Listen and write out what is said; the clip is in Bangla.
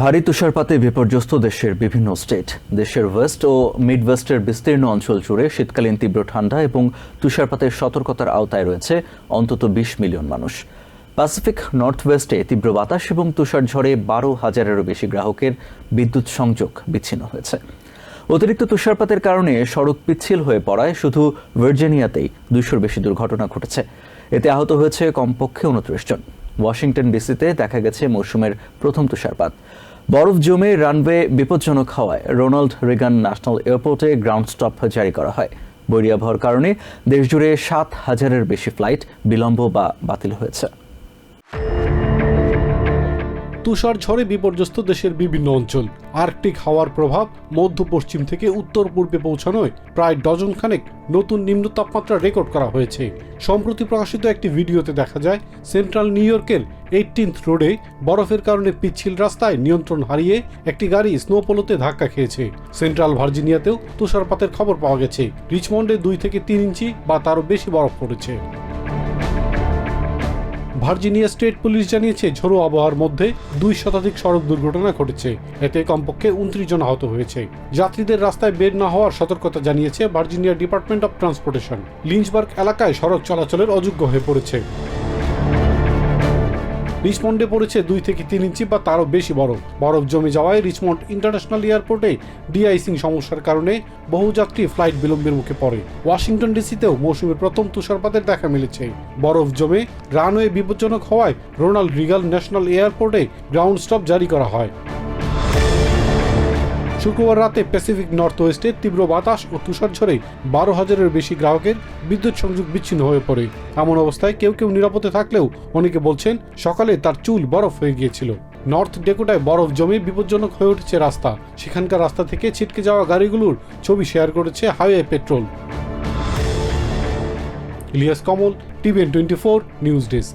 ভারী তুষারপাতে বিপর্যস্ত দেশের বিভিন্ন স্টেট দেশের ওয়েস্ট ও মিড ওয়েস্টের বিস্তীর্ণ অঞ্চল জুড়ে শীতকালীন তীব্র ঠান্ডা এবং তুষারপাতের সতর্কতার আওতায় রয়েছে অন্তত বিশ মিলিয়ন মানুষ। প্যাসিফিক নর্থ ওয়েস্টে তীব্র বাতাস এবং তুষার ঝড়ে বারো হাজারেরও বেশি গ্রাহকের বিদ্যুৎ সংযোগ বিচ্ছিন্ন হয়েছে। অতিরিক্ত তুষারপাতের কারণে সড়ক পিচ্ছিল হয়ে পড়ায় শুধু ভার্জিনিয়াতেই দুইশোর বেশি দুর্ঘটনা ঘটেছে। এতে আহত হয়েছে কমপক্ষে উনত্রিশ জন। ওয়াশিংটন ডিসিতে দেখা গেছে মৌসুমের প্রথম তুষারপাত। বরফ জমে রানওয়ে বিপজ্জনক হওয়ায় রোনাল্ড রিগান ন্যাশনাল এয়ারপোর্টে গ্রাউন্ড স্টপ জারি করা হয়। বৈরী আবহাওয়ার কারণে দেশজুড়ে সাত হাজারের বেশি ফ্লাইট বিলম্ব বা বাতিল হয়েছে। তুষার ঝড়ে বিপর্যস্ত দেশের বিভিন্ন অঞ্চল। আর্কটিক হাওয়ার প্রভাব মধ্য পশ্চিম থেকে উত্তর পূর্বে পৌঁছানোয় প্রায় ডজন খানেক নতুন নিম্ন তাপমাত্রা রেকর্ড করা হয়েছে। সম্প্রতি প্রকাশিত একটি ভিডিওতে দেখা যায়, সেন্ট্রাল নিউ ইয়র্কের এইটিন্থ রোডে বরফের কারণে পিচ্ছিল রাস্তায় নিয়ন্ত্রণ হারিয়ে একটি গাড়ি স্নোপোলোতে ধাক্কা খেয়েছে। সেন্ট্রাল ভার্জিনিয়াতেও তুষারপাতের খবর পাওয়া গেছে। রিচমন্ডে দুই থেকে তিন ইঞ্চি বা তারও বেশি বরফ পড়েছে। ভার্জিনিয়া স্টেট পুলিশ জানিয়েছে, ঝোড়ো আবহাওয়ার মধ্যে দুই শতাধিক সড়ক দুর্ঘটনা ঘটেছে। এতে কমপক্ষে উনত্রিশ জন আহত হয়েছে। যাত্রীদের রাস্তায় বের না হওয়ার সতর্কতা জানিয়েছে Virginia Department of transportation. Lynchburg এলাকায় সড়ক চলাচলের অযোগ্য হয়ে পড়েছে। রিচমন্ডে পড়েছে দুই থেকে তিন ইঞ্চি বা তারও বেশি বরফ। বরফ জমে যাওয়ায় রিচমন্ড ইন্টারন্যাশনাল এয়ারপোর্টে ডিআইসিং সমস্যার কারণে বহু যাত্রী ফ্লাইট বিলম্বের মুখে পড়ে। ওয়াশিংটন ডিসিতেও মৌসুমের প্রথম তুষারপাতের দেখা মিলেছে। বরফ জমে রানওয়ে বিপজ্জনক হওয়ায় রোনাল্ড রিগাল ন্যাশনাল এয়ারপোর্টে গ্রাউন্ড স্টপ জারি করা হয়। শুক্রবার রাতে প্যাসিফিক নর্থ ওয়েস্টে তীব্র বাতাস ও তুষার বারো হাজারের বেশি গ্রাহকের বিদ্যুৎ সংযোগ বিচ্ছিন্ন হয়ে পড়ে। এমন অবস্থায় কেউ কেউ নিরাপদে থাকলেও অনেকে বলছেন সকালে তার চুল বরফ হয়ে গিয়েছিল। নর্থ ডেকোটায় বরফ জমে বিপজ্জনক হয়ে উঠেছে রাস্তা। সেখানকার রাস্তা থেকে ছিটকে যাওয়া গাড়িগুলোর ছবি শেয়ার করেছে highway patrol. Ilias Kamal, TVN twenty four, news desk.